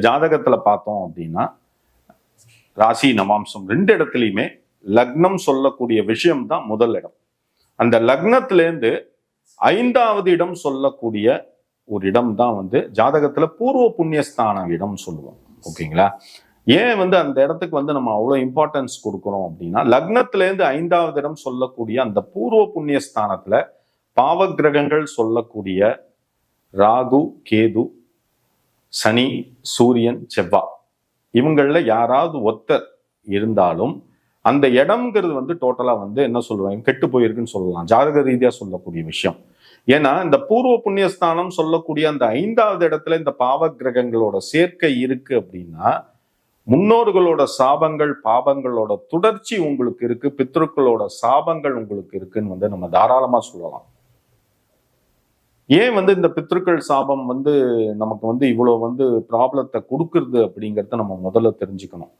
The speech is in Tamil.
ஜாதகத்துல பார்த்தோம் அப்படின்னா ராசி நவாம்சம் ரெண்டு இடத்துலையுமே லக்னம் சொல்லக்கூடிய விஷயம் தான் முதல் இடம். அந்த லக்னத்திலேருந்து ஐந்தாவது இடம் சொல்லக்கூடிய ஒரு இடம் தான் வந்து ஜாதகத்துல பூர்வ புண்ணியஸ்தான இடம் சொல்லுவோம் ஓகேங்களா? ஏன் வந்து அந்த இடத்துக்கு வந்து நம்ம அவ்வளோ இம்பார்ட்டன்ஸ் கொடுக்குறோம் அப்படின்னா லக்னத்திலேருந்து ஐந்தாவது இடம் சொல்லக்கூடிய அந்த பூர்வ புண்ணியஸ்தானத்துல பாவ கிரகங்கள் சொல்லக்கூடிய ராகு கேது சனி சூரியன் செவ்வா. இவங்களில் யாராவது ஒத்தர் இருந்தாலும் அந்த இடம்ங்கிறது வந்து டோட்டலாக வந்து என்ன சொல்லுவாங்க? கெட்டு போயிருக்குன்னு சொல்லலாம். ஜாதக ரீதியாக சொல்லக்கூடிய விஷயம். ஏன்னா இந்த பூர்வ புண்ணியஸ்தானம் சொல்லக்கூடிய அந்த ஐந்தாவது இடத்துல இந்த பாவ கிரகங்களோட சேர்க்கை இருக்கு அப்படின்னா முன்னோர்களோட சாபங்கள் பாபங்களோட தொடர்ச்சி உங்களுக்கு இருக்கு பித்ருக்களோட சாபங்கள் உங்களுக்கு இருக்குன்னு வந்து நம்ம தாராளமாக சொல்லலாம். ஏன் வந்து இந்த பித்ருக்கள் சாபம் வந்து நமக்கு வந்து இவ்வளோ வந்து ப்ராப்ளத்தை கொடுக்கறது அப்படிங்கிறத நம்ம முதல்ல தெரிஞ்சுக்கணும்.